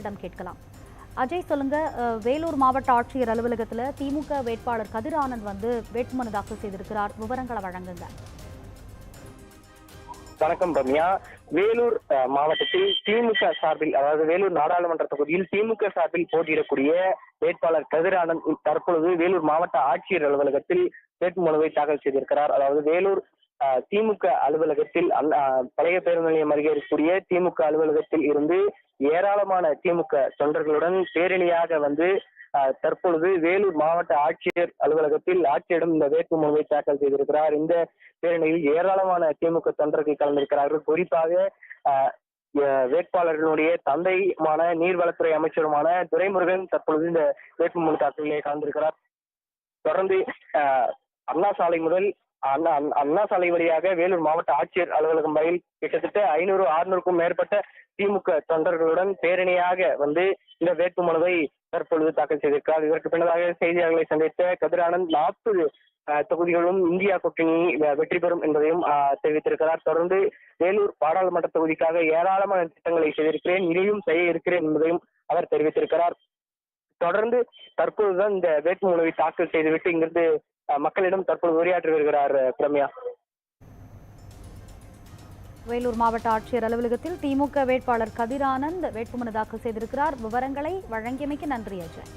அஜயிடம் கேட்கலாம். அஜய் சொல்லுங்க வேலூர் மாவட்ட ஆட்சியர் அலுவலகத்தில் திமுக வேட்பாளர் கதிர் ஆனந்த் வந்து வேட்புமனு தாக்கல் செய்திருக்கிறார். விவரங்களை வழங்குங்க. வணக்கம் ரம்யா. வேலூர் மாவட்டத்தில் திமுக சார்பில் அதாவது வேலூர் நாடாளுமன்ற தொகுதியில் திமுக சார்பில் போட்டியிடக்கூடிய வேட்பாளர் கதிரானந்த் தற்பொழுது வேலூர் மாவட்ட ஆட்சியர் அலுவலகத்தில் வேட்புமனுவை தாக்கல் செய்திருக்கிறார். அதாவது வேலூர் திமுக அலுவலகத்தில் பழைய பேருந்து நிலையம் அருகே இருக்கக்கூடிய திமுக அலுவலகத்தில் இருந்து ஏராளமான திமுக தொண்டர்களுடன் பேரணியாக வந்து அஹ், தற்பொழுது வேலூர் மாவட்ட ஆட்சியர் அலுவலகத்தில் ஆட்சியரிடம் இந்த வேட்புமனுவை தாக்கல் செய்திருக்கிறார். இந்த பேரணியில் ஏராளமான திமுக தொண்டர்கள் கலந்திருக்கிறார்கள். குறிப்பாக வேட்பாளர்களுடைய தந்தையுமான நீர்வளத்துறை அமைச்சருமான துரைமுருகன் தற்பொழுது இந்த வேட்புமனு தாக்கலிலே கலந்திருக்கிறார். தொடர்ந்து அண்ணா சாலை முதல் அண்ணா அண்ணா- சாலை வழியாக வேலூர் மாவட்ட ஆட்சியர் அலுவலகம் வரையில் கிட்டத்தட்ட ஐநூறு அறுநூறுக்கும் மேற்பட்ட திமுக தொண்டர்களுடன் பேரணியாக வந்து இந்த வேட்புமனுவை தற்பொழுது தாக்கல் செய்திருக்கிறார். இதற்கு பின்னதாக செய்தியாளர்களை சந்தித்த கதிரானந்த் நாற்பது தொகுதிகளும் இந்தியா கூட்டணி வெற்றி பெறும் என்பதையும் ஆஹ், தெரிவித்திருக்கிறார். தொடர்ந்து வேலூர் பாராளுமன்ற தொகுதிக்காக ஏராளமான திட்டங்களை செய்திருக்கிறேன். இனியும் செய்ய இருக்கிறேன் என்பதையும் அவர் தெரிவித்திருக்கிறார். தொடர்ந்து தற்பொழுதுதான் இந்த வேட்புமனுவை தாக்கல் செய்துவிட்டு இங்கிருந்து மக்களிடம் தற்போது உரையாற்றி வருகிறார் பிரமியா. வேலூர் மாவட்ட ஆட்சியர் அலுவலகத்தில் திமுக வேட்பாளர் கதிர் ஆனந்த் வேட்புமனு தாக்கல் செய்திருக்கிறார். விவரங்களை வழங்கியமைக்கு நன்றி அஜய்.